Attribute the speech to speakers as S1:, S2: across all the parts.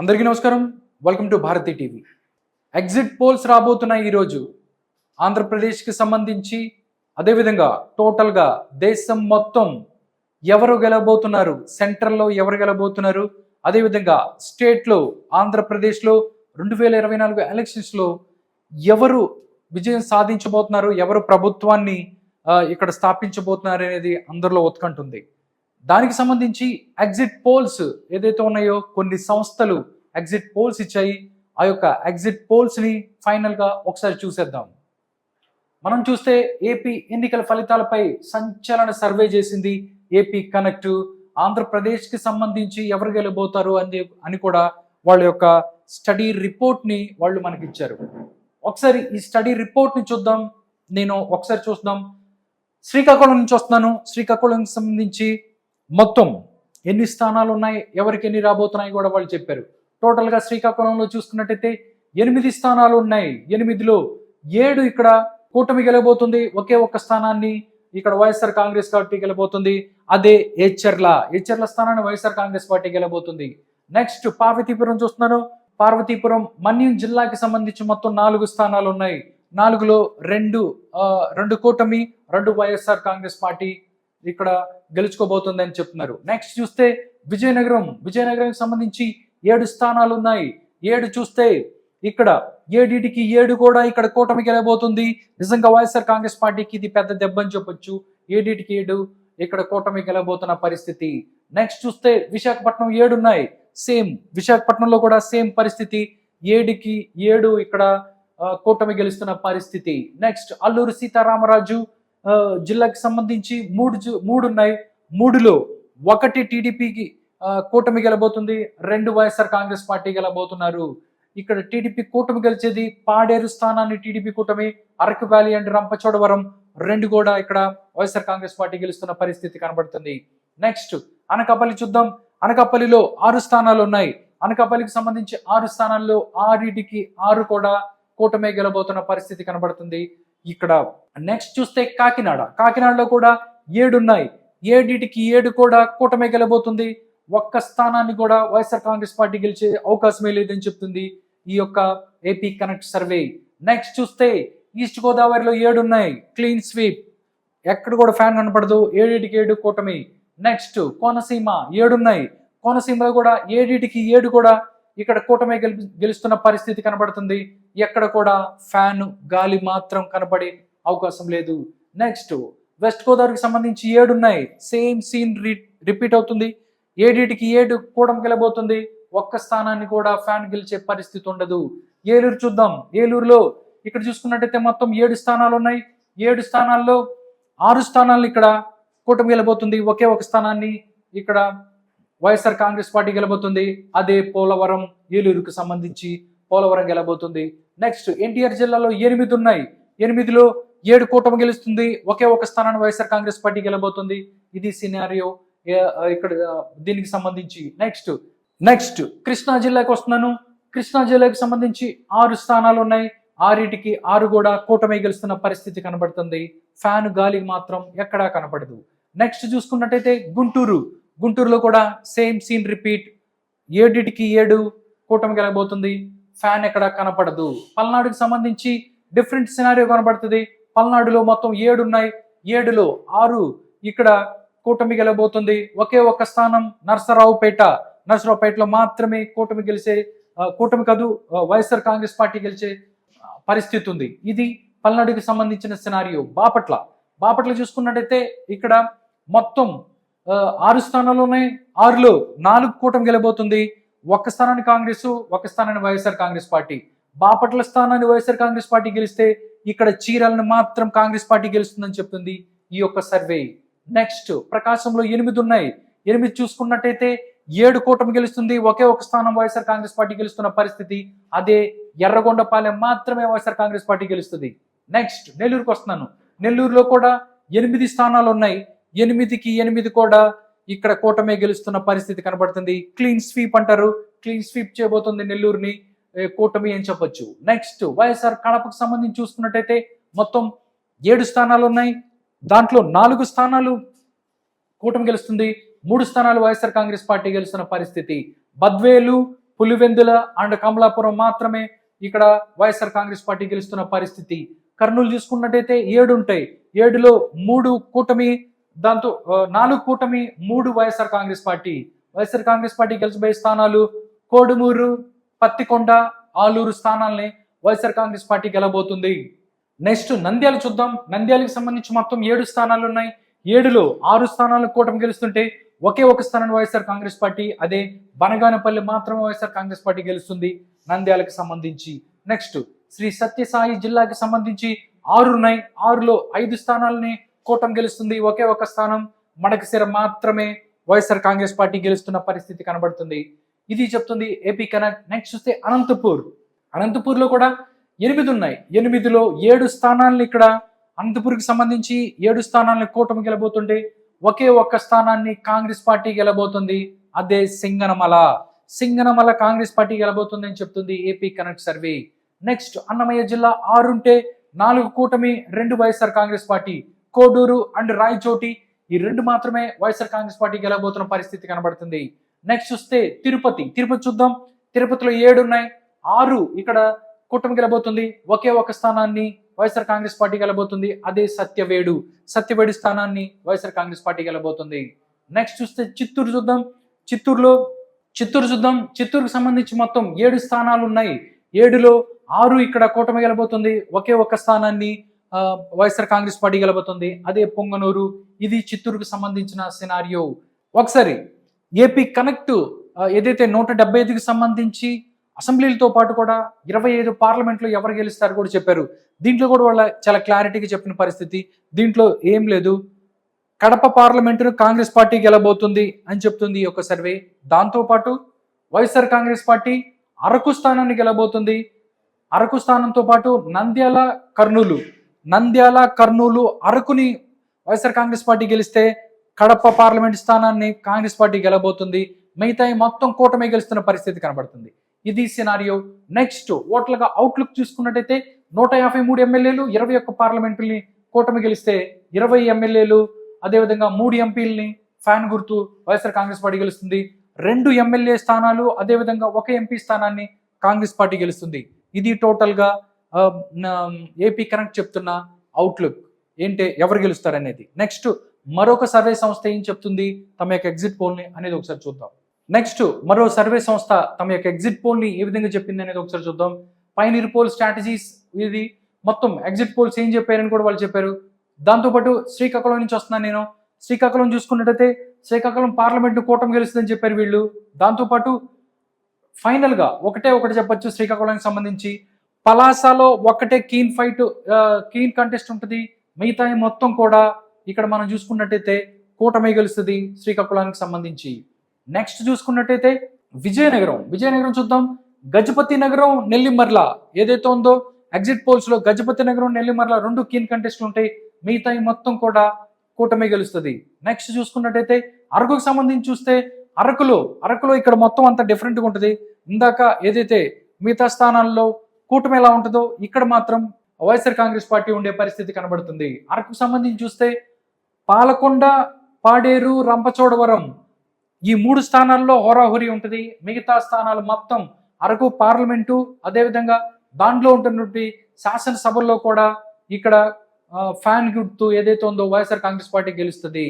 S1: అందరికీ నమస్కారం. Welcome to Bharathi TV exit polls రాబోతున్నాయి ఈరోజు. ఆంధ్రప్రదేశ్కి సంబంధించి అదేవిధంగా టోటల్గా దేశం మొత్తం ఎవరు గెలబోతున్నారు సెంట్రల్లో ఎవరు గెలబోతున్నారు అదేవిధంగా స్టేట్లో ఆంధ్రప్రదేశ్లో రెండు వేల ఇరవై నాలుగు ఎలక్షన్స్లో ఎవరు విజయం సాధించబోతున్నారు? ఎవరు ప్రభుత్వాన్ని ఇక్కడ స్థాపించబోతున్నారు అనేది అందరిలో ఉత్కంఠ దానికి సంబంధించి ఎగ్జిట్ పోల్స్ ఏదైతే ఉన్నాయో కొన్ని సంస్థలు ఎగ్జిట్ పోల్స్ ఇచ్చాయి. ఆ యొక్క ఎగ్జిట్ పోల్స్ని ఫైనల్గా ఒకసారి చూసేద్దాం. మనం చూస్తే ఏపీ ఎన్నికల ఫలితాలపై సంచలన సర్వే చేసింది ఏపీ కనెక్ట్. ఆంధ్రప్రదేశ్కి సంబంధించి ఎవరు గెలబోతారు అని అని కూడా వాళ్ళ యొక్క స్టడీ రిపోర్ట్ని వాళ్ళు మనకి ఇచ్చారు. ఒకసారి ఈ స్టడీ రిపోర్ట్ని చూద్దాం. నేను ఒకసారి చూద్దాం శ్రీకాకుళం నుంచి వస్తున్నాను. శ్రీకాకుళంకి సంబంధించి మొత్తం ఎన్ని స్థానాలు ఉన్నాయి ఎవరికి ఎన్ని రాబోతున్నాయి కూడా వాళ్ళు చెప్పారు. టోటల్గా శ్రీకాకుళంలో చూసుకున్నట్టయితే ఎనిమిది స్థానాలు ఉన్నాయి ఎనిమిదిలో ఏడు ఇక్కడ కూటమి గెలబోతుంది ఒకే ఒక్క స్థానాన్ని ఇక్కడ వైఎస్ఆర్ కాంగ్రెస్ పార్టీ గెలబోతుంది అదే హెచ్ఎర్ల హెచ్ఎర్ల స్థానాన్ని వైఎస్ఆర్ కాంగ్రెస్ పార్టీ గెలబోతుంది నెక్స్ట్ పార్వతీపురం చూస్తున్నాను. పార్వతీపురం మన్యం జిల్లాకి సంబంధించి మొత్తం నాలుగు స్థానాలు ఉన్నాయి నాలుగులో రెండు రెండు కూటమి రెండు వైఎస్ఆర్ కాంగ్రెస్ పార్టీ ఇక్కడ గెలుచుకోబోతుందని చెప్తున్నారు. నెక్స్ట్ చూస్తే విజయనగరం. విజయనగరం సంబంధించి ఏడు స్థానాలు ఉన్నాయి. ఏడు చూస్తే ఇక్కడ ఏడిటికి ఏడు కూడా ఇక్కడ కూటమి గెలబోతుంది నిజంగా వైఎస్ఆర్ కాంగ్రెస్ పార్టీకి ఇది పెద్ద దెబ్బ అని చెప్పొచ్చు. ఏడిటికి ఏడు ఇక్కడ కూటమి గెలబోతున్న పరిస్థితి. నెక్స్ట్ చూస్తే విశాఖపట్నం ఏడు ఉన్నాయి. సేమ్ విశాఖపట్నంలో కూడా సేమ్ పరిస్థితి. ఏడుకి ఏడు ఇక్కడ కూటమి గెలుస్తున్న పరిస్థితి. నెక్స్ట్ అల్లూరు సీతారామరాజు. జిల్లాకి సంబంధించి మూడు జు- మూడు ఉన్నాయి మూడులో ఒకటి టీడీపీకి కూటమి గెలబోతుంది. రెండు వైఎస్ఆర్ కాంగ్రెస్ పార్టీ గెలబోతున్నారు. ఇక్కడ టీడీపీ కూటమి గెలిచేది పాడేరు స్థానాన్ని టీడీపీ కూటమి అరకు వ్యాలీ అండ్ రంపచోడవరం రెండు కూడా ఇక్కడ వైఎస్ఆర్ కాంగ్రెస్ పార్టీ గెలుస్తున్న పరిస్థితి కనబడుతుంది. నెక్స్ట్ అనకాపల్లి చూద్దాం. అనకాపల్లిలో ఆరు స్థానాలు ఉన్నాయి. అనకాపల్లికి సంబంధించి ఆరు స్థానాల్లో ఆరిటికి ఆరు కూడా కూటమే గెలబోతున్న పరిస్థితి కనబడుతుంది. ఇక్కడ నెక్స్ట్ చూస్తే కాకినాడ. కాకినాడలో కూడా ఏడు ఉన్నాయి ఏడిటికి ఏడు కూడా కూటమే గెలబోతుంది. ఒక్క స్థానాన్ని కూడా వైఎస్ఆర్ కాంగ్రెస్ పార్టీ గెలిచే అవకాశమే లేదని చెప్తుంది ఈ యొక్క ఏపీ కనెక్ట్ సర్వే నెక్స్ట్ చూస్తే ఈస్ట్ గోదావరిలో ఏడు ఉన్నాయి క్లీన్ స్వీప్ ఎక్కడ కూడా ఫ్యాన్ కనపడదు. ఏడిటికి ఏడు కూటమి. నెక్స్ట్ కోనసీమ ఏడున్నాయి. కోనసీమలో కూడా ఏడిటికి ఏడు కూడా ఇక్కడ కూటమి గెలి గెలుస్తున్న పరిస్థితి కనబడుతుంది. ఎక్కడ కూడా ఫ్యాన్ గాలి మాత్రం కనబడే అవకాశం లేదు. నెక్స్ట్ వెస్ట్ గోదావరికి సంబంధించి ఏడు ఉన్నాయి. సేమ్ సీన్ రిపీట్ అవుతుంది. ఏడిటికి ఏడు కూటమి గెలబోతుంది. ఒక్క స్థానాన్ని కూడా ఫ్యాన్ గెలిచే పరిస్థితి ఉండదు. ఏలూరు చూద్దాం. ఏలూరులో ఇక్కడ చూసుకున్నట్టయితే మొత్తం ఏడు స్థానాలు ఉన్నాయి. ఏడు స్థానాల్లో ఆరు స్థానాలు ఇక్కడ కూటమి గెలబోతుంది. ఒకే ఒక స్థానాన్ని ఇక్కడ వైఎస్ఆర్ కాంగ్రెస్ పార్టీ గెలబోతుంది. అదే పోలవరం ఏలూరుకు సంబంధించి పోలవరం గెలబోతుంది. నెక్స్ట్ ఎన్టీఆర్ జిల్లాలో ఎనిమిది ఉన్నాయి. ఎనిమిదిలో ఏడు కూటమి గెలుస్తుంది. ఒకే ఒక స్థానాన్ని వైఎస్ఆర్ కాంగ్రెస్ పార్టీ గెలబోతుంది. ఇది సినారియో ఇక్కడ దీనికి సంబంధించి. నెక్స్ట్ నెక్స్ట్ కృష్ణా జిల్లాకి వస్తున్నాను. కృష్ణా జిల్లాకి సంబంధించి ఆరు స్థానాలు ఉన్నాయి. ఆరిటికి ఆరు కూడా కూటమి గెలుస్తున్న పరిస్థితి కనబడుతుంది. ఫ్యాన్ గాలికి మాత్రం ఎక్కడా కనపడదు. నెక్స్ట్ చూసుకున్నట్టయితే గుంటూరు. గుంటూరులో కూడా సేమ్ సీన్ రిపీట్ ఏడిటికి ఏడు కూటమి గెలబోతుంది. ఫ్యాన్ ఎక్కడ కనపడదు. పల్నాడుకి సంబంధించి డిఫరెంట్ సినారియో కనబడుతుంది. పల్నాడులో మొత్తం ఏడు ఉన్నాయి. ఏడులో ఆరు ఇక్కడ కూటమి గెలబోతుంది ఒకే ఒక్క స్థానం నరసరావుపేట. నరసరావుపేటలో మాత్రమే కూటమి గెలిచే కూటమి కాదు వైఎస్ఆర్ కాంగ్రెస్ పార్టీ గెలిచే పరిస్థితి ఉంది. ఇది పల్నాడుకి సంబంధించిన సినారియో బాపట్ల. బాపట్ల చూసుకున్నట్టయితే ఇక్కడ మొత్తం ఆరు స్థానాల్లోనే ఉన్నాయి. ఆరులో నాలుగు కూటమి గెలబోతుంది ఒక్క స్థానాన్ని కాంగ్రెస్ ఒక స్థానాన్ని వైఎస్ఆర్ కాంగ్రెస్ పార్టీ. బాపట్ల స్థానాన్ని వైఎస్ఆర్ కాంగ్రెస్ పార్టీ గెలిస్తే ఇక్కడ చీరలను మాత్రం కాంగ్రెస్ పార్టీ గెలుస్తుందని చెప్తుంది ఈ యొక్క సర్వే. నెక్స్ట్ ప్రకాశంలో ఎనిమిది ఉన్నాయి. ఎనిమిది చూసుకున్నట్టయితే ఏడు కూటమి గెలుస్తుంది. ఒకే ఒక స్థానం వైఎస్ఆర్ కాంగ్రెస్ పార్టీ గెలుస్తున్న పరిస్థితి. అదే ఎర్రగొండపాలెం మాత్రమే వైఎస్ఆర్ కాంగ్రెస్ పార్టీ గెలుస్తుంది. నెక్స్ట్ నెల్లూరుకు వస్తున్నాను. నెల్లూరులో కూడా ఎనిమిది స్థానాలు ఉన్నాయి. ఎనిమిదికి ఎనిమిది కూడా ఇక్కడ కూటమే గెలుస్తున్న పరిస్థితి కనబడుతుంది. క్లీన్ స్వీప్ అంటారు. క్లీన్ స్వీప్ చేయబోతుంది నెల్లూరుని. కూటమి అని చెప్పొచ్చు. నెక్స్ట్ వైఎస్ఆర్ కడపకు సంబంధించి చూసుకున్నట్టయితే మొత్తం ఏడు స్థానాలు ఉన్నాయి. దాంట్లో నాలుగు స్థానాలు కూటమి గెలుస్తుంది. మూడు స్థానాలు వైఎస్ఆర్ కాంగ్రెస్ పార్టీ గెలుస్తున్న పరిస్థితి. బద్వేలు పులివెందుల అండ్ కమలాపురం మాత్రమే ఇక్కడ వైఎస్ఆర్ కాంగ్రెస్ పార్టీ గెలుస్తున్న పరిస్థితి. కర్నూలు చూసుకున్నట్టయితే ఏడు ఉంటాయి. ఏడులో మూడు కూటమి దాంతో నాలుగు కూటమి మూడు YSR Congress party. YSR Congress party గెలిచిపోయే స్థానాలు కోడుమూరు పత్తికొండ ఆలూరు స్థానాల్ని వైఎస్ఆర్ కాంగ్రెస్ పార్టీ గెలబోతుంది నెక్స్ట్ నంద్యాల చూద్దాం. నంద్యాలకు సంబంధించి మొత్తం ఏడు స్థానాలు ఉన్నాయి. ఏడులో ఆరు స్థానాలు కూటమి గెలుస్తుంటే ఒకే ఒక స్థానాన్ని వైఎస్ఆర్ కాంగ్రెస్ పార్టీ అదే బనగానపల్లి మాత్రమే వైఎస్ఆర్ కాంగ్రెస్ పార్టీ గెలుస్తుంది నంద్యాలకు సంబంధించి. నెక్స్ట్ శ్రీ సత్యసాయి జిల్లాకి సంబంధించి ఆరు ఉన్నాయి ఆరులో ఐదు స్థానాలని కూటమి గెలుస్తుంది. ఒకే ఒక స్థానం. మడకసిర మాత్రమే వైఎస్ఆర్ కాంగ్రెస్ పార్టీ గెలుస్తున్న పరిస్థితి కనబడుతుంది. ఇది చెప్తుంది ఏపీ కనెక్ట్ నెక్స్ట్ చూస్తే అనంతపూర్. అనంతపూర్లో కూడా ఎనిమిది ఉన్నాయి. ఎనిమిదిలో ఏడు స్థానాలను ఇక్కడ అనంతపూర్కి సంబంధించి ఏడు స్థానాలను కూటమి గెలబోతుంటే ఒకే ఒక్క స్థానాన్ని కాంగ్రెస్ పార్టీ గెలబోతుంది. అదే సింగనమల. సింగనమల కాంగ్రెస్ పార్టీ గెలబోతుంది అని చెప్తుంది AP connect survey. Next Annamayya జిల్లా ఆరుంటే నాలుగు కూటమి రెండు YSR Congress party. Koduru and Rayachoti ఈ రెండు మాత్రమే వైఎస్ఆర్ కాంగ్రెస్ పార్టీ గెలబోతున్న పరిస్థితి కనబడుతుంది. నెక్స్ట్ చూస్తే తిరుపతి. తిరుపతి చూద్దాం. తిరుపతిలో ఏడు ఉన్నాయి. ఆరు ఇక్కడ కూటమి గెలబోతుంది. ఒకే ఒక స్థానాన్ని వైఎస్ఆర్ కాంగ్రెస్ పార్టీ గెలబోతుంది. అదే సత్యవేడు. సత్యవేడు స్థానాన్ని వైఎస్ఆర్ కాంగ్రెస్ పార్టీ గెలబోతుంది. నెక్స్ట్ చూస్తే చిత్తూరు చూద్దాం. చిత్తూరులో చిత్తూరు చూద్దాం. చిత్తూరుకు సంబంధించి మొత్తం ఏడు స్థానాలు ఉన్నాయి. ఏడులో ఆరు ఇక్కడ కూటమి గెలబోతుంది. ఒకే ఒక స్థానాన్ని వైఎస్ఆర్ కాంగ్రెస్ పార్టీ గెలబోతుంది. అదే పొంగనూరు ఇది చిత్తూరుకు సంబంధించిన సినారియో. ఒకసారి ఏపీ కనెక్ట్ ఏదైతే నూట డెబ్బై ఐదుకి సంబంధించి అసెంబ్లీలతో పాటు కూడా ఇరవై ఐదు పార్లమెంట్లో ఎవరు గెలుస్తారు కూడా చెప్పారు. దీంట్లో కూడా వాళ్ళ చాలా క్లారిటీగా చెప్పిన పరిస్థితి. దీంట్లో ఏం లేదు. కడప పార్లమెంటును కాంగ్రెస్ పార్టీ గెలబోతుంది అని చెప్తుంది ఈ యొక్క సర్వే. దాంతోపాటు వైఎస్ఆర్ కాంగ్రెస్ పార్టీ అరకు స్థానాన్ని గెలబోతుంది. అరకు స్థానంతో పాటు నంద్యాల కర్నూలు. నంద్యాల కర్నూలు అరకుని వైఎస్ఆర్ కాంగ్రెస్ పార్టీ గెలిస్తే కడప పార్లమెంట్ స్థానాన్ని కాంగ్రెస్ పార్టీ గెలబోతుంది. మిగతా మొత్తం కూటమి గెలుస్తున్న పరిస్థితి కనబడుతుంది. ఇది సినారియో నెక్స్ట్ ఓట్లుగా అవుట్లుక్ చూసుకున్నట్టయితే నూట యాభై మూడు ఎమ్మెల్యేలు ఇరవై ఒక్క పార్లమెంటుని కూటమి గెలిస్తే ఇరవై ఎమ్మెల్యేలు అదేవిధంగా మూడు ఎంపీలని ఫ్యాన్ గుర్తు వైఎస్ఆర్ కాంగ్రెస్ పార్టీ గెలుస్తుంది. రెండు ఎమ్మెల్యే స్థానాలు అదేవిధంగా ఒక ఎంపీ స్థానాన్ని కాంగ్రెస్ పార్టీ గెలుస్తుంది. ఇది టోటల్గా ఏపీ కనెక్ట్ చెప్తున్న అవుట్లుక్ ఏంటి ఎవరు గెలుస్తారనేది నెక్స్ట్ మరొక సర్వే సంస్థ ఏం చెప్తుంది? తమ యొక్క ఎగ్జిట్ పోల్ని అనేది ఒకసారి చూద్దాం. నెక్స్ట్ మరో సర్వే సంస్థ తమ యొక్క ఎగ్జిట్ పోల్ని ఏ విధంగా చెప్పింది అనేది ఒకసారి చూద్దాం. పైనీర్ పోల్ స్ట్రాటజీస్ ఇది. మొత్తం ఎగ్జిట్ పోల్స్ ఏం చెప్పారని కూడా వాళ్ళు చెప్పారు. దాంతోపాటు శ్రీకాకుళం నుంచి వస్తున్నాను నేను. శ్రీకాకుళం చూసుకున్నట్టయితే శ్రీకాకుళం పార్లమెంటు కూటమి గెలుస్తుందని చెప్పారు వీళ్ళు. దాంతోపాటు ఫైనల్గా ఒకటే ఒకటి చెప్పొచ్చు శ్రీకాకుళానికి సంబంధించి. పలాసాలో ఒక్కటే కీన్ ఫైట్ కీన్ కంటెస్ట్ ఉంటుంది. మిగతా మొత్తం కూడా ఇక్కడ మనం చూసుకున్నట్టయితే కూటమి గెలుస్తుంది శ్రీకాకుళానికి సంబంధించి. నెక్స్ట్ చూసుకున్నట్టయితే విజయనగరం. విజయనగరం చూద్దాం. గజపతి నగరం నెల్లిమర్ల. ఏదైతే ఉందో ఎగ్జిట్ పోల్స్లో గజపతి నగరం నెల్లిమర్ల రెండు కీన్ కంటెస్ట్లు ఉంటాయి. మిగతా మొత్తం కూడా కూటమి గెలుస్తుంది. నెక్స్ట్ చూసుకున్నట్టయితే అరకుకు సంబంధించి చూస్తే అరకులో అరకులో ఇక్కడ మొత్తం అంత డిఫరెంట్గా ఉంటుంది. ఇందాక ఏదైతే మిగతా స్థానాల్లో కూటమి ఎలా ఉంటుందో ఇక్కడ మాత్రం వైఎస్ఆర్ కాంగ్రెస్ పార్టీ ఉండే పరిస్థితి కనబడుతుంది. అరకు సంబంధించి చూస్తే పాలకొండ పాడేరు రంపచోడవరం ఈ మూడు స్థానాల్లో హోరాహోరీ ఉంటుంది. మిగతా స్థానాలు మొత్తం అరకు పార్లమెంటు అదేవిధంగా దాంట్లో ఉంటున్నటువంటి శాసనసభల్లో కూడా ఇక్కడ ఫ్యాన్ గుర్తు ఏదైతే ఉందో వైఎస్ఆర్ కాంగ్రెస్ పార్టీ గెలుస్తుంది.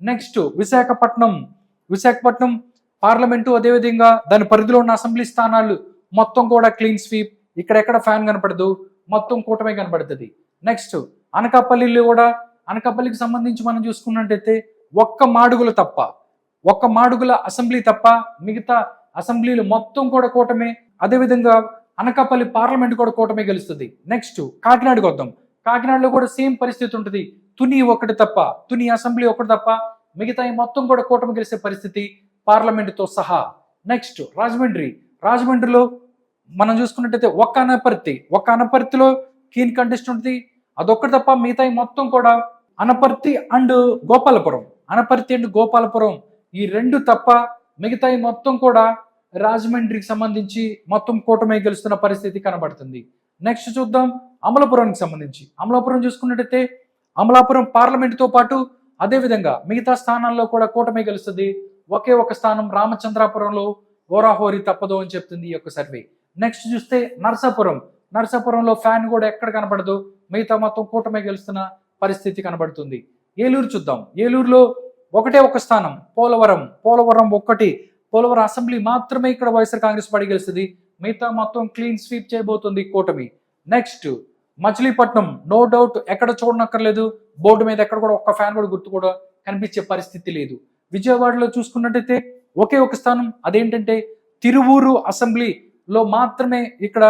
S1: నెక్స్ట్ విశాఖపట్నం. విశాఖపట్నం పార్లమెంటు అదేవిధంగా దాని పరిధిలో ఉన్న అసెంబ్లీ స్థానాలు మొత్తం కూడా క్లీన్ స్వీప్. ఇక్కడెక్కడ ఫ్యాన్ కనపడదు? మొత్తం కూటమే కనపడుతుంది. నెక్స్ట్ అనకాపల్లిలో కూడా అనకాపల్లికి సంబంధించి మనం చూసుకున్నట్టయితే ఒక్క మాడుగులు తప్ప ఒక్క మాడుగుల అసెంబ్లీ తప్ప మిగతా అసెంబ్లీలు మొత్తం కూడా కూటమే. అదేవిధంగా అనకాపల్లి పార్లమెంట్ కూడా కూటమే గెలుస్తుంది. నెక్స్ట్ కాకినాడకి వద్దాం కాకినాడలో కూడా సేమ్ పరిస్థితి ఉంటుంది. తుని ఒకటి తప్ప తుని అసెంబ్లీ ఒకటి తప్ప మిగతా మొత్తం కూడా కూటమి గెలిచే పరిస్థితి పార్లమెంటుతో సహా. నెక్స్ట్ రాజమండ్రి. రాజమండ్రిలో మనం చూసుకున్నట్టయితే ఒక్క అనపర్తి ఒక్క అనపర్తిలో కీన్ కంటెస్ట్ ఉంటుంది. అదొక్కటి తప్ప మిగతా మొత్తం కూడా అనపర్తి అండ్ గోపాలపురం. అనపర్తి అండ్ గోపాలపురం ఈ రెండు తప్ప మిగతా మొత్తం కూడా రాజమండ్రికి సంబంధించి మొత్తం కూటమి గెలుస్తున్న పరిస్థితి కనబడుతుంది. నెక్స్ట్ చూద్దాం అమలాపురానికి సంబంధించి. అమలాపురం చూసుకున్నట్టయితే అమలాపురం పార్లమెంటుతో పాటు అదేవిధంగా మిగతా స్థానాల్లో కూడా కూటమి గెలుస్తుంది. ఒకే ఒక స్థానం రామచంద్రాపురంలో ఓరాహోరి తప్పదు అని చెప్తుంది ఈ యొక్క సర్వే. నెక్స్ట్ చూస్తే నరసాపురం. నరసాపురంలో ఫ్యాన్ కూడా ఎక్కడ కనపడదు? మిగతా మొత్తం కూటమి గెలుస్తున్న పరిస్థితి కనబడుతుంది. ఏలూరు చూద్దాం. ఏలూరులో ఒకటే ఒక స్థానం పోలవరం. పోలవరం ఒక్కటి. పోలవరం అసెంబ్లీ మాత్రమే ఇక్కడ వైఎస్ఆర్ కాంగ్రెస్ పార్టీ గెలుస్తుంది. మిగతా మొత్తం క్లీన్ స్వీప్ చేయబోతుంది కూటమి. నెక్స్ట్ మచిలీపట్నం. నో డౌట్ ఎక్కడ చూడనక్కర్లేదు. బోర్డు మీద ఎక్కడ కూడా ఒక్క ఫ్యాన్ కూడా గుర్తు కూడా కనిపించే పరిస్థితి లేదు. విజయవాడలో చూసుకున్నట్టయితే ఒకే ఒక స్థానం. అదేంటంటే తిరువూరు అసెంబ్లీ లో మాత్రమే ఇక్కడ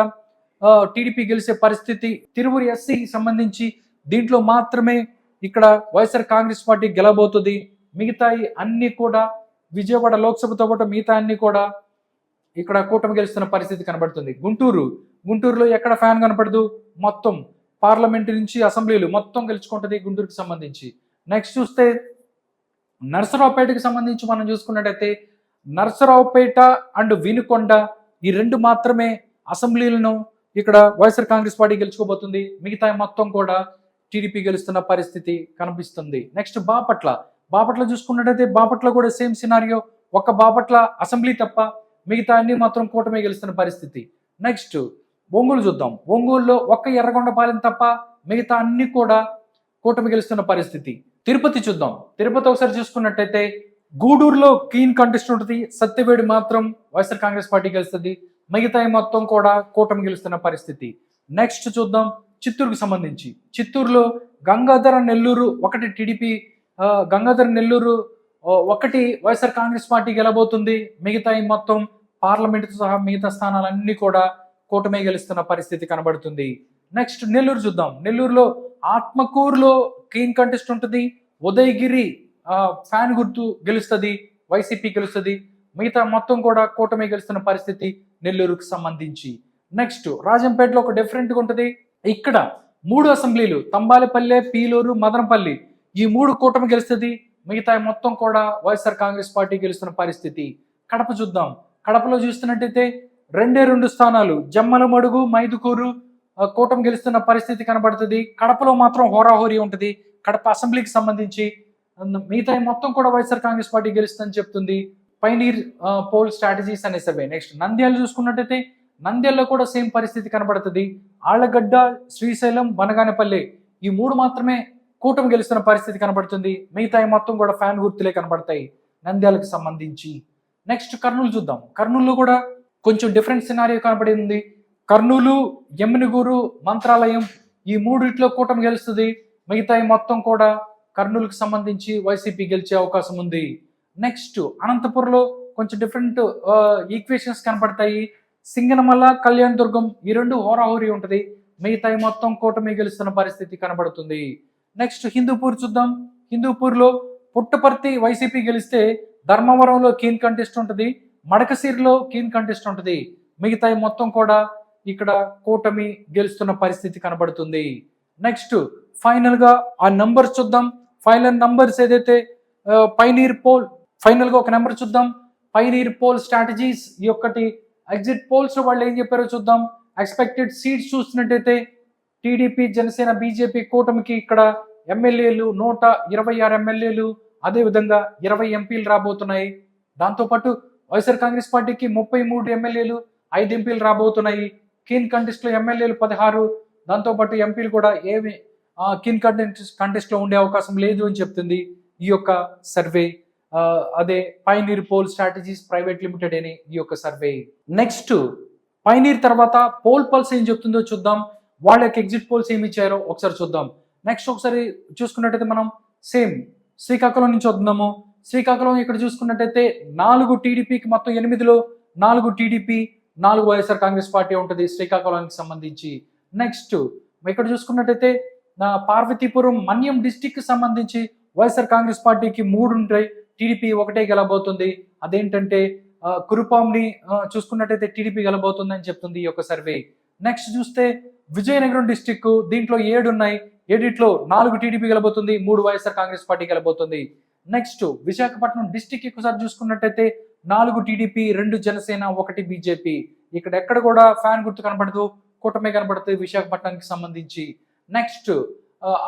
S1: టీడీపీ గెలిచే పరిస్థితి తిరువూరు ఎస్సీ సంబంధించి దీంట్లో మాత్రమే ఇక్కడ వైఎస్ఆర్ కాంగ్రెస్ పార్టీ గెలబోతుంది. మిగతా అన్ని కూడా విజయవాడ లోక్సభతో పాటు మిగతా అన్ని కూడా ఇక్కడ కూటమి గెలుస్తున్న పరిస్థితి కనబడుతుంది. గుంటూరు గుంటూరులో ఎక్కడ ఫ్యాన్ కనపడదు? మొత్తం పార్లమెంట్ నుంచి అసెంబ్లీలు మొత్తం గెలుచుకుంటుంది గుంటూరుకి సంబంధించి. నెక్స్ట్ చూస్తే నర్సరావుపేటకి సంబంధించి మనం చూసుకున్నట్టయితే నరసరావుపేట అండ్ వినుకొండ ఈ రెండు మాత్రమే అసెంబ్లీలను ఇక్కడ వైఎస్ఆర్ కాంగ్రెస్ పార్టీ గెలుచుకోబోతుంది. మిగతా మొత్తం కూడా టీడీపీ గెలుస్తున్న పరిస్థితి కనిపిస్తుంది. నెక్స్ట్ బాపట్ల. బాపట్ల చూసుకున్నట్టయితే బాపట్ల కూడా సేమ్ సినారియో. ఒక బాపట్ల అసెంబ్లీ తప్ప మిగతా అన్ని మాత్రం కూటమి గెలుస్తున్న పరిస్థితి. నెక్స్ట్ ఒంగోలు చూద్దాం. ఒంగోలులో ఒక్క ఎర్రగొండపాలెం తప్ప మిగతా అన్ని కూడా కూటమి గెలుస్తున్న పరిస్థితి. తిరుపతి చూద్దాం. తిరుపతి ఒకసారి చూసుకున్నట్టయితే గూడూరులో క్లీన్ కంటెస్ట్ ఉంటుంది. సత్యవేడి మాత్రం వైఎస్ఆర్ కాంగ్రెస్ పార్టీ గెలుస్తుంది. మిగతా మొత్తం కూడా కూటమి గెలుస్తున్న పరిస్థితి. నెక్స్ట్ చూద్దాం. చిత్తూరుకు సంబంధించి. చిత్తూరులో గంగాధర నెల్లూరు ఒకటి టీడీపీ గంగాధర నెల్లూరు ఒకటి వైఎస్ఆర్ కాంగ్రెస్ పార్టీ గెలబోతుంది. మిగతా మొత్తం పార్లమెంటుతో సహా మిగతా స్థానాలన్నీ కూడా కూటమి గెలుస్తున్న పరిస్థితి కనబడుతుంది. నెక్స్ట్ నెల్లూరు చూద్దాం. నెల్లూరులో ఆత్మకూరులో క్లీన్ కంటెస్ట్ ఉంటుంది. ఉదయగిరి ఫ్యాన్ గుర్తు గెలుస్తుంది వైసీపీ గెలుస్తుంది మిగతా మొత్తం కూడా కూటమి గెలుస్తున్న పరిస్థితి నెల్లూరుకు సంబంధించి. నెక్స్ట్ రాజంపేటలో ఒక డిఫరెంట్గా ఉంటుంది. ఇక్కడ మూడు అసెంబ్లీలు తంబాలపల్లె పీలూరు మదనపల్లి ఈ మూడు కూటమి గెలుస్తుంది మిగతా మొత్తం కూడా వైఎస్ఆర్ కాంగ్రెస్ పార్టీ గెలుస్తున్న పరిస్థితి. కడప చూద్దాం. కడపలో చూస్తున్నట్టయితే రెండే రెండు స్థానాలు జమ్మలమడుగు మైదుకూరు కూటమి గెలుస్తున్న పరిస్థితి కనబడుతుంది. కడపలో మాత్రం హోరాహోరీ ఉంటుంది. కడప అసెంబ్లీకి సంబంధించి మిగతా మొత్తం కూడా వైఎస్ఆర్ కాంగ్రెస్ పార్టీ గెలుస్తుందని చెప్తుంది. పైనీర్ పోల్ స్ట్రాటజీస్ అనే సర్వే నెక్స్ట్ నంద్యాల చూసుకున్నట్టయితే నంద్యాలలో కూడా సేమ్ పరిస్థితి కనబడుతుంది. ఆళ్ళగడ్డ శ్రీశైలం బనగానపల్లి ఈ మూడు మాత్రమే కూటమి గెలుస్తున్న పరిస్థితి కనబడుతుంది. మిగతా మొత్తం కూడా ఫ్యాన్ గుర్తులే కనబడతాయి నంద్యాలకు సంబంధించి. నెక్స్ట్ కర్నూలు చూద్దాం. కర్నూలులో కూడా కొంచెం డిఫరెంట్ సినారియో కనబడింది. కర్నూలు ఎమ్మినిగూరు మంత్రాలయం ఈ మూడిట్లో కూటమి గెలుస్తుంది. మిగతా మొత్తం కూడా కర్నూలుకు సంబంధించి వైసీపీ గెలిచే అవకాశం ఉంది. నెక్స్ట్ అనంతపురంలో కొంచెం డిఫరెంట్ ఈక్వేషన్స్ కనపడతాయి. సింగనమల్ల కళ్యాణ్ దుర్గం ఈ రెండు హోరాహోరీ ఉంటుంది. మిగతాయి మొత్తం కూటమి గెలుస్తున్న పరిస్థితి కనబడుతుంది. నెక్స్ట్ హిందూపూర్ చూద్దాం. హిందూపూర్లో పుట్టపర్తి వైసీపీ గెలిస్తే ధర్మవరంలో కీన్ కంటెస్ట్ ఉంటుంది. మడకసీరులో కీన్ కంటెస్ట్ ఉంటుంది. మిగతాయి మొత్తం కూడా ఇక్కడ కూటమి గెలుస్తున్న పరిస్థితి కనబడుతుంది. నెక్స్ట్ ఫైనల్గా ఆ నంబర్స్ చూద్దాం. ఫైనల్ నంబర్స్ ఏదైతే పైనీర్ పోల్ ఫైనల్గా ఒక నెంబర్ చూద్దాం. పైనీర్ పోల్ స్ట్రాటజీస్ ఈ ఒక్కటి ఎగ్జిట్ పోల్స్ వాళ్ళు ఏం చెప్పారో చూద్దాం. ఎక్స్పెక్టెడ్ సీట్స్ చూసినట్టయితే టీడీపీ జనసేన బీజేపీ కూటమికి ఇక్కడ ఎమ్మెల్యేలు నూట ఇరవై ఆరు ఎమ్మెల్యేలు అదేవిధంగా ఇరవై ఎంపీలు రాబోతున్నాయి. దాంతోపాటు వైఎస్ఆర్ కాంగ్రెస్ పార్టీకి ముప్పై మూడు ఎమ్మెల్యేలు ఐదు ఎంపీలు రాబోతున్నాయి. కీన్ కంటెస్ట్లో ఎమ్మెల్యేలు పదహారు దాంతోపాటు ఎంపీలు కూడా ఏమి కిన్ కంటెస్ట్ కంటెస్ట్లో ఉండే అవకాశం లేదు అని చెప్తుంది ఈ యొక్క సర్వే. అదే pioneer poll strategies private limited అని ఈ యొక్క సర్వే. నెక్స్ట్ పైనీర్ తర్వాత పోల్ పల్స్ ఏం చెప్తుందో చూద్దాం. వాళ్ళ యొక్క ఎగ్జిట్ పోల్స్ ఏమి ఇచ్చారో ఒకసారి చూద్దాం. నెక్స్ట్ ఒకసారి చూసుకున్నట్టయితే మనం సేమ్ శ్రీకాకుళం నుంచి వద్దాము. శ్రీకాకుళం ఇక్కడ చూసుకున్నట్టయితే నాలుగు టీడీపీకి మొత్తం ఎనిమిదిలో నాలుగు టీడీపీ నాలుగు వైఎస్ఆర్ కాంగ్రెస్ పార్టీ ఉంటుంది శ్రీకాకుళానికి సంబంధించి. నెక్స్ట్ ఇక్కడ చూసుకున్నట్టయితే పార్వతీపురం మన్యం డిస్టిక్ సంబంధించి వైఎస్ఆర్ కాంగ్రెస్ పార్టీకి మూడు ఉంటాయి టీడీపీ ఒకటే గెలబోతుంది. అదేంటంటే కురుపాంని చూసుకున్నట్టయితే టీడీపీ గెలబోతుందని చెప్తుంది ఈ యొక్క సర్వే. నెక్స్ట్ చూస్తే విజయనగరం డిస్టిక్ దీంట్లో ఏడు ఉన్నాయి ఏడిట్లో నాలుగు టీడీపీ గెలబోతుంది మూడు వైఎస్ఆర్ కాంగ్రెస్ పార్టీ గెలబోతుంది. నెక్స్ట్ విశాఖపట్నం డిస్టిక్ ఒకసారి చూసుకున్నట్టయితే నాలుగు టీడీపీ రెండు జనసేన ఒకటి బీజేపీ. ఇక్కడ ఎక్కడ కూడా ఫ్యాన్ గుర్తు కనబడదు కూటమి కనబడుతుంది విశాఖపట్నానికి సంబంధించి. నెక్స్ట్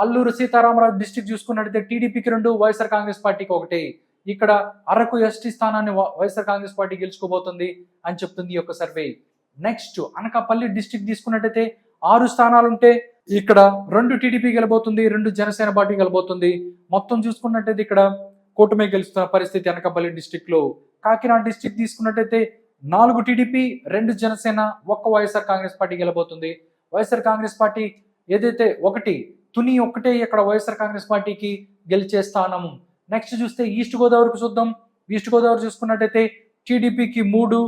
S1: అల్లూరు సీతారామరాజు డిస్టిక్ చూసుకున్నట్టయితే టీడీపీకి రెండు వైఎస్ఆర్ కాంగ్రెస్ పార్టీకి ఒకటి. ఇక్కడ అరకు ఎస్టీ స్థానాన్ని వైఎస్ఆర్ కాంగ్రెస్ పార్టీ గెలుచుకోబోతుంది అని చెప్తుంది ఈ యొక్క సర్వే. నెక్స్ట్ అనకాపల్లి డిస్టిక్ తీసుకున్నట్టయితే ఆరు స్థానాలు ఉంటే ఇక్కడ రెండు టీడీపీ గెలబోతుంది రెండు జనసేన పార్టీ గెలబోతుంది. మొత్తం చూసుకున్నట్టయితే ఇక్కడ కూటమి గెలుస్తున్న పరిస్థితి అనకాపల్లి డిస్టిక్లో కాకినాడ డిస్టిక్ తీసుకున్నట్టయితే నాలుగు టీడీపీ రెండు జనసేన ఒక్క వైఎస్ఆర్ కాంగ్రెస్ పార్టీ గెలబోతుంది. వైఎస్ఆర్ కాంగ్రెస్ పార్టీ ఏదైతే ఒకటి తుని ఒక్కటే ఇక్కడ వైఎస్ఆర్ కాంగ్రెస్ పార్టీకి గెలిచే స్థానము. నెక్స్ట్ చూస్తే ఈస్ట్ గోదావరికి చూద్దాం. ఈస్ట్ గోదావరి చూసుకున్నట్టయితే టీడీపీకి మూడు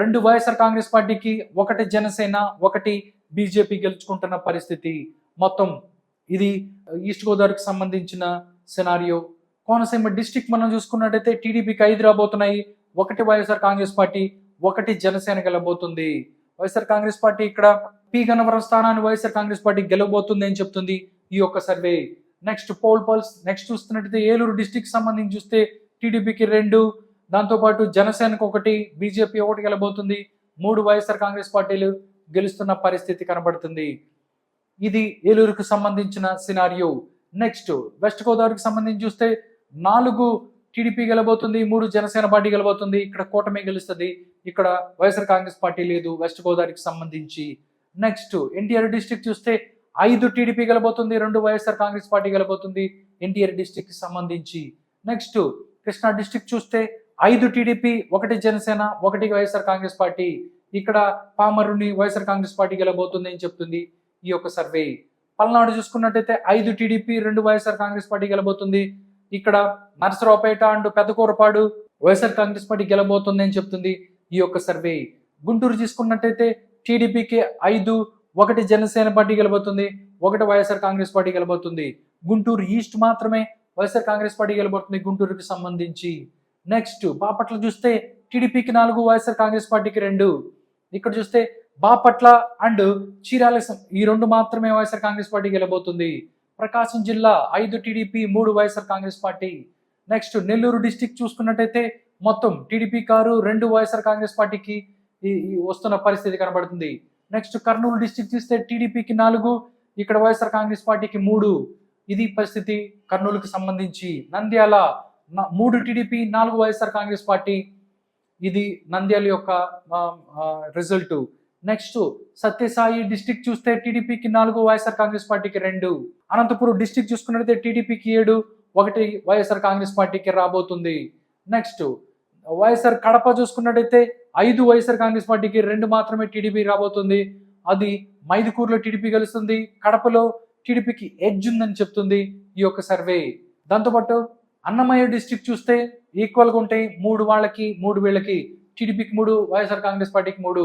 S1: రెండు వైఎస్ఆర్ కాంగ్రెస్ పార్టీకి ఒకటి జనసేన ఒకటి బీజేపీ గెలుచుకుంటున్న పరిస్థితి. మొత్తం ఇది ఈస్ట్ గోదావరికి సంబంధించిన సినారియో కోనసీమ డిస్టిక్ మనం చూసుకున్నట్టయితే టీడీపీకి ఐదు రాబోతున్నాయి. ఒకటి వైఎస్ఆర్ కాంగ్రెస్ పార్టీ ఒకటి జనసేన గెలబోతుంది. వైఎస్ఆర్ కాంగ్రెస్ పార్టీ ఇక్కడ పి గన్నవరం స్థానాన్ని వైఎస్ఆర్ కాంగ్రెస్ పార్టీ గెలవబోతుంది అని చెప్తుంది ఈ యొక్క survey. Next poll pulse next చూస్తున్నట్టయితే ఏలూరు డిస్టిక్ సంబంధించి చూస్తే టీడీపీకి రెండు దాంతోపాటు జనసేనకు ఒకటి బీజేపీ ఒకటి గెలబోతుంది మూడు వైఎస్ఆర్ కాంగ్రెస్ పార్టీలు గెలుస్తున్న పరిస్థితి కనబడుతుంది. ఇది ఏలూరుకు సంబంధించిన సినారియో. నెక్స్ట్ వెస్ట్ గోదావరికి సంబంధించి చూస్తే నాలుగు టీడీపీ గెలబోతుంది మూడు జనసేన పార్టీ గెలబోతుంది ఇక్కడ కూటమి గెలుస్తుంది. ఇక్కడ వైఎస్ఆర్ కాంగ్రెస్ పార్టీ లేదు వెస్ట్ గోదావరికి సంబంధించి. నెక్స్ట్ ఎన్టీఆర్ డిస్టిక్ చూస్తే ఐదు టీడీపీ గెలబోతుంది రెండు వైఎస్ఆర్ కాంగ్రెస్ పార్టీ గెలబోతుంది ఎన్టీఆర్ డిస్టిక్కి సంబంధించి. నెక్స్ట్ కృష్ణా డిస్టిక్ చూస్తే ఐదు టీడీపీ ఒకటి జనసేన ఒకటి వైఎస్ఆర్ కాంగ్రెస్ పార్టీ. ఇక్కడ పామరుని వైఎస్ఆర్ కాంగ్రెస్ పార్టీ గెలబోతుంది అని చెప్తుంది ఈ యొక్క సర్వే. పల్నాడు చూసుకున్నట్టయితే ఐదు టీడీపీ రెండు వైఎస్ఆర్ కాంగ్రెస్ పార్టీ గెలబోతుంది. ఇక్కడ Narasaraopet and Peddakurapadu YSR Congress party గెలబోతుంది అని చెప్తుంది ఈ యొక్క సర్వే. గుంటూరు తీసుకున్నట్టయితే టీడీపీకి ఐదు ఒకటి జనసేన పార్టీ గెలబోతుంది ఒకటి వైఎస్ఆర్ కాంగ్రెస్ పార్టీ గెలబోతుంది. గుంటూరు ఈస్ట్ మాత్రమే వైఎస్ఆర్ కాంగ్రెస్ పార్టీ గెలబోతుంది గుంటూరుకి సంబంధించి. నెక్స్ట్ బాపట్ల చూస్తే టీడీపీకి నాలుగు వైఎస్ఆర్ కాంగ్రెస్ పార్టీకి రెండు. ఇక్కడ చూస్తే బాపట్ల అండ్ చీరాల ఈ రెండు మాత్రమే వైఎస్ఆర్ కాంగ్రెస్ పార్టీ గెలబోతుంది. ప్రకాశం జిల్లా ఐదు టీడీపీ మూడు YSR Congress party. Next Nellore district చూసుకున్నట్టయితే మొత్తం టీడీపీ కారు రెండు వైఎస్ఆర్ కాంగ్రెస్ పార్టీకి ఈ- వస్తున్న పరిస్థితి కనబడుతుంది. నెక్స్ట్ కర్నూలు డిస్టిక్ చూస్తే టీడీపీకి నాలుగు ఇక్కడ వైఎస్ఆర్ కాంగ్రెస్ పార్టీకి మూడు. ఇది పరిస్థితి కర్నూలుకి సంబంధించి. నంద్యాల మూడు టీడీపీ నాలుగు వైఎస్ఆర్ కాంగ్రెస్ పార్టీ. ఇది నంద్యాల యొక్క రిజల్ట్ నెక్స్ట్ సత్యసాయి డిస్టిక్ చూస్తే టీడీపీకి నాలుగు వైఎస్ఆర్ కాంగ్రెస్ పార్టీకి రెండు. అనంతపురం డిస్టిక్ చూసుకున్నట్లయితే టీడీపీకి ఏడు ఒకటి వైఎస్ఆర్ కాంగ్రెస్ పార్టీకి రాబోతుంది. నెక్స్ట్ వైఎస్ఆర్ కడప చూసుకున్నట్టయితే ఐదు వైఎస్ఆర్ కాంగ్రెస్ పార్టీకి రెండు మాత్రమే టీడీపీ రాబోతుంది. అది మైదుకూరులో టీడీపీ గెలుస్తుంది. కడపలో టీడీపీకి ఎడ్జ్ ఉందని చెప్తుంది ఈ యొక్క సర్వే. దాంతోపాటు అన్నమయ్య డిస్టిక్ చూస్తే ఈక్వల్గా ఉంటాయి. మూడు వాళ్ళకి మూడు వీళ్ళకి. టీడీపీకి మూడు వైఎస్ఆర్ కాంగ్రెస్ పార్టీకి మూడు.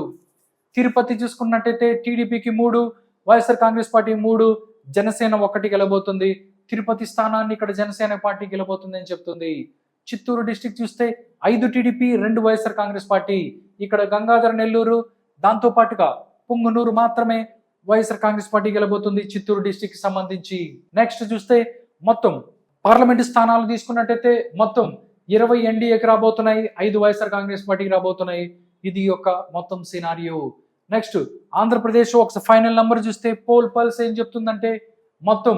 S1: తిరుపతి చూసుకున్నట్టయితే టీడీపీకి మూడు వైఎస్ఆర్ కాంగ్రెస్ పార్టీ మూడు. జనసేన ఒకటి గెలబోతుంది. తిరుపతి స్థానాన్ని ఇక్కడ జనసేన పార్టీ గెలబోతుంది అని చెప్తుంది. చిత్తూరు డిస్టిక్ చూస్తే ఐదు టీడీపీ రెండు వైఎస్ఆర్ కాంగ్రెస్ పార్టీ. ఇక్కడ గంగాధర నెల్లూరు దాంతో పాటుగా పుంగనూరు మాత్రమే వైఎస్ఆర్ కాంగ్రెస్ పార్టీ గెలబోతుంది చిత్తూరు డిస్టిక్ సంబంధించి. నెక్స్ట్ చూస్తే మొత్తం పార్లమెంటు స్థానాలు తీసుకున్నట్టయితే మొత్తం ఇరవై ఎన్డీఏకి రాబోతున్నాయి ఐదు వైఎస్ఆర్ కాంగ్రెస్ పార్టీకి రాబోతున్నాయి. ఇది యొక్క మొత్తం సినారియో నెక్స్ట్ ఆంధ్రప్రదేశ్ ఒక ఫైనల్ నంబర్ చూస్తే పోల్ పల్స్ ఏం చెప్తుందంటే మొత్తం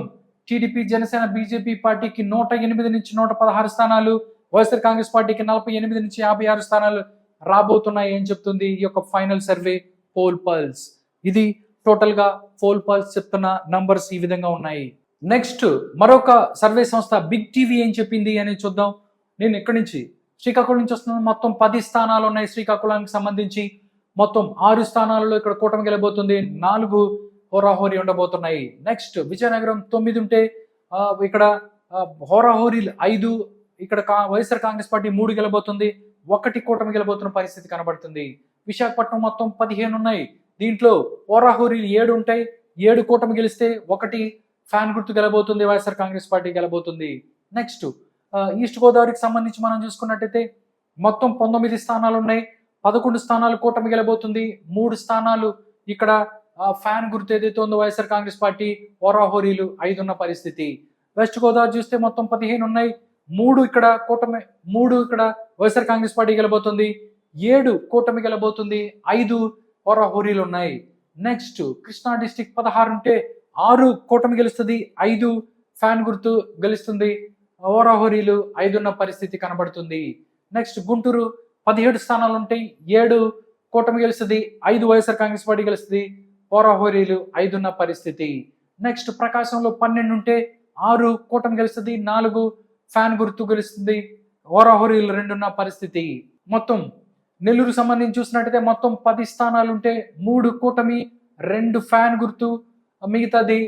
S1: టీడీపీ జనసేన బీజేపీ పార్టీకి నూట ఎనిమిది నుంచి నూట పదహారు స్థానాలు వైఎస్ఆర్ కాంగ్రెస్ పార్టీకి నలభై ఎనిమిది నుంచి యాభై ఆరు స్థానాలు రాబోతున్నాయి ఏం చెప్తుంది ఈ యొక్క ఫైనల్ సర్వే పోల్ పల్స్. ఇది టోటల్గా పోల్ పల్స్ చెప్తున్న నంబర్స్ ఈ విధంగా ఉన్నాయి. నెక్స్ట్ మరొక సర్వే సంస్థ బిగ్ టీవీ ఏం చెప్పింది అని చూద్దాం. నేను ఇక్కడి నుంచి శ్రీకాకుళం నుంచి వస్తున్నాను. మొత్తం పది స్థానాలు ఉన్నాయి శ్రీకాకుళానికి సంబంధించి. మొత్తం ఆరు స్థానాలలో ఇక్కడ కూటమి గెలబోతుంది. నాలుగు హోరాహోరీ ఉండబోతున్నాయి. నెక్స్ట్ విజయనగరం తొమ్మిది ఉంటే ఇక్కడ హోరాహోరీలు ఐదు ఇక్కడ కా- వైఎస్ఆర్ కాంగ్రెస్ పార్టీ మూడు గెలబోతుంది ఒకటి కూటమి గెలబోతున్న పరిస్థితి కనబడుతుంది. విశాఖపట్నం మొత్తం పదిహేను ఉన్నాయి. దీంట్లో ఓరాహోరీలు ఏడు ఉంటాయి. ఏడు కూటమి గెలిస్తే ఒకటి ఫ్యాన్ గుర్తు గెలబోతుంది వైఎస్ఆర్ కాంగ్రెస్ పార్టీ గెలబోతుంది. నెక్స్ట్ ఈస్ట్ గోదావరికి సంబంధించి మనం చూసుకున్నట్టయితే మొత్తం పంతొమ్మిది స్థానాలు ఉన్నాయి. పదకొండు స్థానాలు కూటమి గెలబోతుంది. మూడు స్థానాలు ఇక్కడ ఫ్యాన్ గుర్తు ఏదైతే ఉందో వైఎస్ఆర్ కాంగ్రెస్ పార్టీ ఓరాహోరీలు ఐదు ఉన్న పరిస్థితి. వెస్ట్ గోదావరి చూస్తే మొత్తం పదిహేను ఉన్నాయి. మూడు ఇక్కడ కూటమి మూడు ఇక్కడ వైఎస్ఆర్ కాంగ్రెస్ పార్టీ గెలబోతుంది ఏడు కూటమి గెలబోతుంది ఐదు ఓరాహోరీలు ఉన్నాయి. నెక్స్ట్ కృష్ణా డిస్టిక్ పదహారు ఉంటే ఆరు కూటమి గెలుస్తుంది ఐదు ఫ్యాన్ గుర్తు గెలుస్తుంది ఓరాహోరీలు ఐదున్న పరిస్థితి కనబడుతుంది. నెక్స్ట్ గుంటూరు పదిహేడు స్థానాలు ఉంటాయి ఏడు కూటమి గెలుస్తుంది ఐదు వైఎస్ఆర్ కాంగ్రెస్ పార్టీ గెలుస్తుంది ఓరాహోరీలు ఐదున్న పరిస్థితి. నెక్స్ట్ ప్రకాశంలో పన్నెండు ఉంటే ఆరు కూటమి గెలుస్తుంది నాలుగు ఫ్యాన్ గుర్తు గెలుస్తుంది. ఓరాహోరీలు రెండున్న పరిస్థితి. మొత్తం నెల్లూరు సంబంధించి చూసినట్టయితే మొత్తం పది స్థానాలుంటే మూడు కూటమి రెండు ఫ్యాన్ గుర్తు. మిగతాది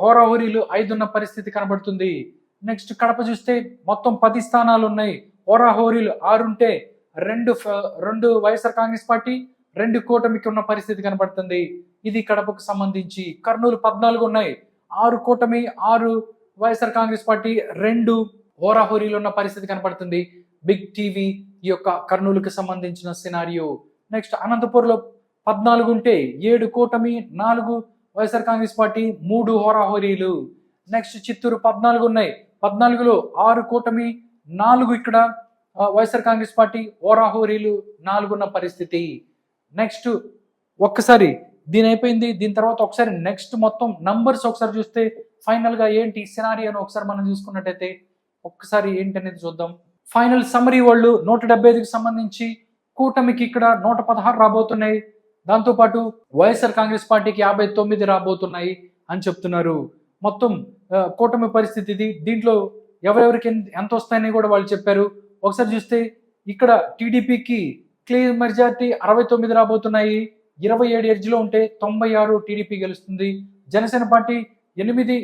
S1: హోరాహోరీలు ఐదున్న పరిస్థితి కనబడుతుంది. నెక్స్ట్ కడప చూస్తే మొత్తం పది స్థానాలు ఉన్నాయి హోరాహోరీలు ఆరుంటే రెండు ఫ- రెండు వైఎస్ఆర్ కాంగ్రెస్ పార్టీ రెండు కూటమికి ఉన్న పరిస్థితి కనబడుతుంది. ఇది కడపకు సంబంధించి. కర్నూలు పద్నాలుగు ఉన్నాయి ఆరు కూటమి ఆరు వైఎస్ఆర్ కాంగ్రెస్ పార్టీ రెండు హోరాహోరీలో ఉన్న పరిస్థితి కనపడుతుంది. బిగ్ టీవీ ఈ యొక్క కర్నూలుకి సంబంధించిన సినారియో. నెక్స్ట్ అనంతపూర్లో పద్నాలుగు ఉంటే ఏడు కూటమి నాలుగు వైఎస్ఆర్ కాంగ్రెస్ పార్టీ మూడు హోరాహోరీలు. నెక్స్ట్ చిత్తూరు పద్నాలుగు ఉన్నాయి. పద్నాలుగులో ఆరు కూటమి నాలుగు ఇక్కడ వైఎస్ఆర్ కాంగ్రెస్ పార్టీ హోరాహోరీలు నాలుగున్న పరిస్థితి. నెక్స్ట్ ఒక్కసారి దీని అయిపోయింది. దీని తర్వాత ఒకసారి నెక్స్ట్ మొత్తం నంబర్స్ ఒకసారి చూస్తే ఫైనల్గా ఏంటి ఏంటి సినారియోని ఒకసారి మనం చూసుకున్నట్టయితే ఒక్కసారి ఏంటనేది చూద్దాం. ఫైనల్ సమరీ వాళ్ళు నూట డెబ్బై ఐదుకి సంబంధించి కూటమికి ఇక్కడ నూట పదహారు రాబోతున్నాయి. దాంతోపాటు వైఎస్ఆర్ కాంగ్రెస్ పార్టీకి యాభై తొమ్మిది రాబోతున్నాయి అని చెప్తున్నారు. మొత్తం కూటమి పరిస్థితి ఇది. దీంట్లో ఎవరెవరికి ఎంత వస్తాయని కూడా వాళ్ళు చెప్పారు. ఒకసారి చూస్తే ఇక్కడ టీడీపీకి క్లియర్ మెజార్టీ అరవై తొమ్మిది రాబోతున్నాయి. ఇరవై ఏడు ఎడ్జ్లో ఉంటే తొంభై ఆరు టీడీపీ గెలుస్తుంది. జనసేన పార్టీ ఎనిమిది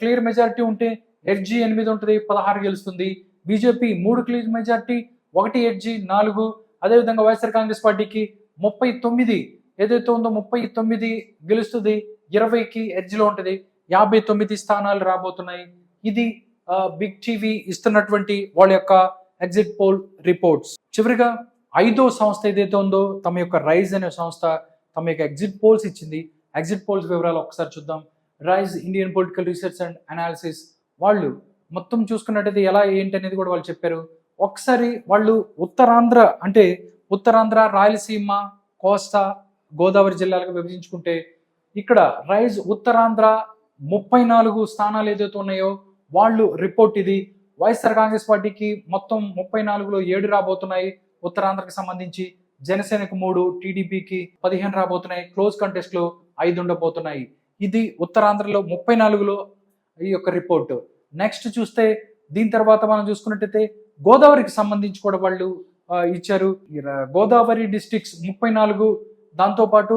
S1: క్లియర్ మెజారిటీ ఉంటే ఎడ్జి ఎనిమిది ఉంటుంది పదహారు గెలుస్తుంది. బీజేపీ మూడు క్లీజ్ మెజార్టీ ఒకటి ఎడ్జి నాలుగు. అదేవిధంగా వైఎస్ఆర్ కాంగ్రెస్ పార్టీకి ముప్పై తొమ్మిది. ఏదైతే ఉందో ముప్పై తొమ్మిది గెలుస్తుంది ఇరవైకి ఎడ్జ్లో ఉంటుంది. యాభై తొమ్మిది స్థానాలు రాబోతున్నాయి. ఇది బిగ్ టీవీ ఇస్తున్నటువంటి వాళ్ళ యొక్క ఎగ్జిట్ పోల్ రిపోర్ట్స్. చివరిగా ఐదో సంస్థ ఏదైతే ఉందో తమ యొక్క రైజ్ అనే సంస్థ తమ యొక్క ఎగ్జిట్ పోల్స్ ఇచ్చింది. ఎగ్జిట్ పోల్స్ వివరాలు ఒకసారి చూద్దాం. Rise Indian political research and analysis వాళ్ళు మొత్తం చూసుకున్నట్టయితే ఎలా ఏంటి అనేది కూడా వాళ్ళు చెప్పారు. ఒకసారి వాళ్ళు ఉత్తరాంధ్ర అంటే ఉత్తరాంధ్ర రాయలసీమ కోస్తా గోదావరి జిల్లాలకు విభజించుకుంటే ఇక్కడ రైజ్ ఉత్తరాంధ్ర ముప్పై నాలుగు స్థానాలు ఏదైతే ఉన్నాయో వాళ్ళు రిపోర్ట్ ఇది. వైఎస్ఆర్ కాంగ్రెస్ పార్టీకి మొత్తం ముప్పై నాలుగులో ఏడు రాబోతున్నాయి ఉత్తరాంధ్రకి సంబంధించి. జనసేనకు మూడు టీడీపీకి పదిహేను రాబోతున్నాయి. క్లోజ్ కంటెస్ట్లో ఐదు ఉండబోతున్నాయి. ఇది ఉత్తరాంధ్రలో ముప్పై నాలుగులో ఈ యొక్క రిపోర్ట్. నెక్స్ట్ చూస్తే దీని తర్వాత మనం చూసుకున్నట్టయితే గోదావరికి సంబంధించి కూడా వాళ్ళు ఇచ్చారు. గోదావరి డిస్ట్రిక్ట్స్ ముప్పై నాలుగు దాంతోపాటు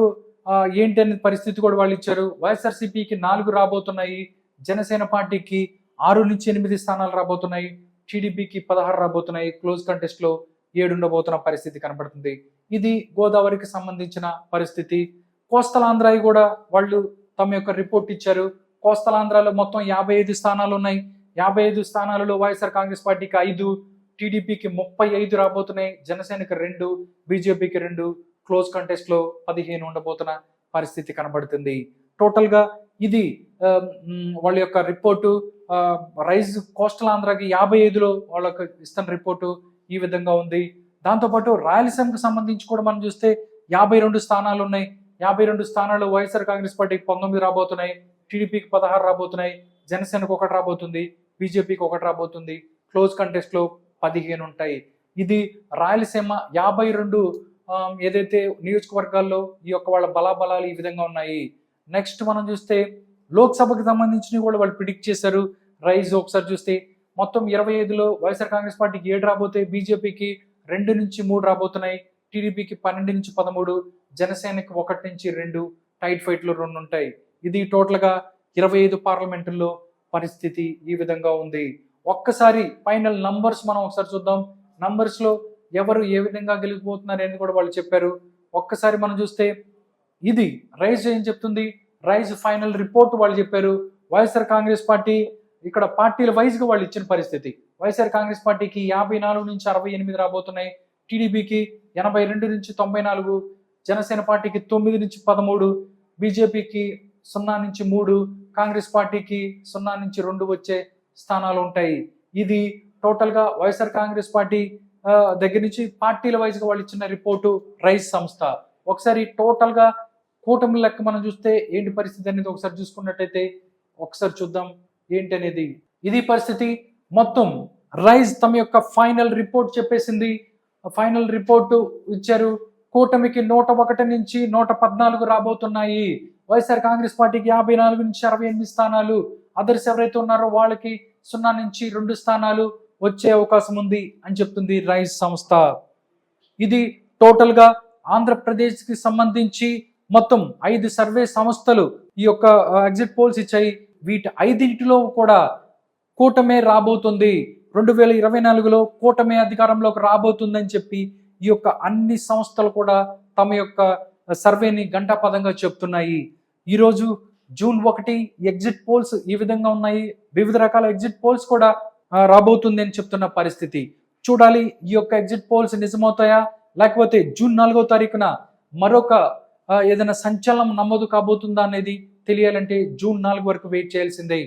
S1: ఏంటి అనే పరిస్థితి కూడా వాళ్ళు ఇచ్చారు. వైఎస్ఆర్సీపీకి నాలుగు రాబోతున్నాయి. జనసేన పార్టీకి ఆరు నుంచి ఎనిమిది స్థానాలు రాబోతున్నాయి. టీడీపీకి పదహారు రాబోతున్నాయి. క్లోజ్ కంటెస్ట్లో ఏడుండబోతున్న ఏడు ఉండబోతున్న పరిస్థితి కనబడుతుంది. ఇది గోదావరికి సంబంధించిన పరిస్థితి. కోస్తలాంధ్ర కూడా వాళ్ళు తమ యొక్క రిపోర్ట్ ఇచ్చారు. కోస్తలాంధ్రలో మొత్తం యాభై ఐదు స్థానాలు ఉన్నాయి యాభై ఐదు స్థానాలలో వైఎస్ఆర్ కాంగ్రెస్ పార్టీకి ఐదు టీడీపీకి ముప్పై ఐదు రాబోతున్నాయి. జనసేనకి రెండు బీజేపీకి రెండు. క్లోజ్ కంటెస్ట్లో పదిహేను ఉండబోతున్న పరిస్థితి కనబడుతుంది. టోటల్గా ఇది వాళ్ళ యొక్క రిపోర్టు రైజ్ కోస్టల్ ఆంధ్రాకి యాభై ఐదులో వాళ్ళకి ఇస్తున్న రిపోర్టు ఈ విధంగా ఉంది. దాంతోపాటు రాయలసీమకు సంబంధించి కూడా మనం చూస్తే యాభై రెండు స్థానాలు ఉన్నాయి యాభై రెండు స్థానాలు వైఎస్ఆర్ కాంగ్రెస్ పార్టీకి పంతొమ్మిది రాబోతున్నాయి. టీడీపీకి పదహారు రాబోతున్నాయి జనసేనకు ఒకటి రాబోతుంది బీజేపీకి ఒకటి రాబోతుంది క్లోజ్ కంటెస్ట్లో పదిహేను ఉంటాయి. ఇది రాయలసీమ యాభై రెండు ఏదైతే నియోజకవర్గాల్లో ఈ యొక్క వాళ్ళ బలాబలాలు ఈ విధంగా ఉన్నాయి. నెక్స్ట్ మనం చూస్తే లోక్సభకి సంబంధించినవి కూడా వాళ్ళు ప్రిడిక్ట్ చేశారు. రైజ్ ఒకసారి చూస్తే మొత్తం ఇరవై ఐదులో వైఎస్ఆర్ కాంగ్రెస్ పార్టీకి ఏడు రాబోతాయి బీజేపీకి రెండు నుంచి మూడు రాబోతున్నాయి టీడీపీకి పన్నెండు నుంచి పదమూడు జనసేనకి ఒకటి నుంచి రెండు టైట్ ఫైట్లు రెండు ఉంటాయి. ఇది టోటల్గా ఇరవై ఐదు పార్లమెంటుల్లో పరిస్థితి ఈ విధంగా ఉంది. ఒక్కసారి ఫైనల్ నంబర్స్ మనం ఒకసారి చూద్దాం. నంబర్స్లో ఎవరు ఏ విధంగా గెలిచిపోతున్నారు అని కూడా వాళ్ళు చెప్పారు. ఒక్కసారి మనం చూస్తే ఇది రైజ్ ఏం చెప్తుంది? రైజ్ ఫైనల్ రిపోర్ట్ వాళ్ళు చెప్పారు. వైఎస్ఆర్ కాంగ్రెస్ పార్టీ ఇక్కడ పార్టీల వైజ్గా వాళ్ళు ఇచ్చిన పరిస్థితి. వైఎస్ఆర్ కాంగ్రెస్ పార్టీకి యాభై నాలుగు నుంచి అరవై ఎనిమిది రాబోతున్నాయి. టీడీపీకి ఎనభై రెండు నుంచి తొంభై నాలుగు జనసేన పార్టీకి తొమ్మిది నుంచి పదమూడు బీజేపీకి సున్నా నుంచి మూడు కాంగ్రెస్ పార్టీకి సున్నా నుంచి రెండు వచ్చే స్థానాలు ఉంటాయి. ఇది టోటల్గా వైఎస్ఆర్ కాంగ్రెస్ పార్టీ దగ్గర నుంచి పార్టీల వైజ్గా వాళ్ళు ఇచ్చిన రిపోర్టు రైస్ సంస్థ. ఒకసారి టోటల్గా కూటమి లెక్క మనం చూస్తే ఏంటి పరిస్థితి అనేది ఒకసారి చూసుకున్నట్టయితే ఒకసారి చూద్దాం ఏంటి అనేది. ఇది పరిస్థితి మొత్తం. రైజ్ తమ యొక్క ఫైనల్ రిపోర్ట్ చెప్పేసింది. ఫైనల్ రిపోర్టు ఇచ్చారు. కూటమికి నూట ఒకటి నుంచి నూట పద్నాలుగు రాబోతున్నాయి. వైఎస్ఆర్ కాంగ్రెస్ పార్టీకి యాభై నాలుగు నుంచి అరవై ఎనిమిది స్థానాలు. అదర్స్ ఎవరైతే ఉన్నారో వాళ్ళకి సున్నా నుంచి రెండు స్థానాలు వచ్చే అవకాశం ఉంది అని చెప్తుంది రైస్ సంస్థ. ఇది టోటల్గా ఆంధ్రప్రదేశ్కి సంబంధించి మొత్తం ఐదు సర్వే సంస్థలు ఈ యొక్క ఎగ్జిట్ పోల్స్ ఇచ్చాయి. వీటి ఐదింటిలో కూడా కూటమే రాబోతుంది. రెండు వేల ఇరవై నాలుగులో కూటమే అధికారంలోకి రాబోతుందని చెప్పి ఈ యొక్క అన్ని సంస్థలు కూడా తమ యొక్క సర్వేని గంటాపదంగా చెప్తున్నాయి. ఈరోజు జూన్ ఒకటి ఎగ్జిట్ పోల్స్ ఈ విధంగా ఉన్నాయి. వివిధ రకాల ఎగ్జిట్ పోల్స్ కూడా రాబోతుంది అని చెప్తున్న పరిస్థితి. చూడాలి ఈ యొక్క ఎగ్జిట్ పోల్స్ నిజమవుతాయా? లేకపోతే జూన్ నాలుగో తారీఖున మరొక ఏదైనా సంచలనం నమోదు కాబోతుందా అనేది తెలియాలంటే జూన్ నాలుగు వరకు వెయిట్ చేయాల్సిందే.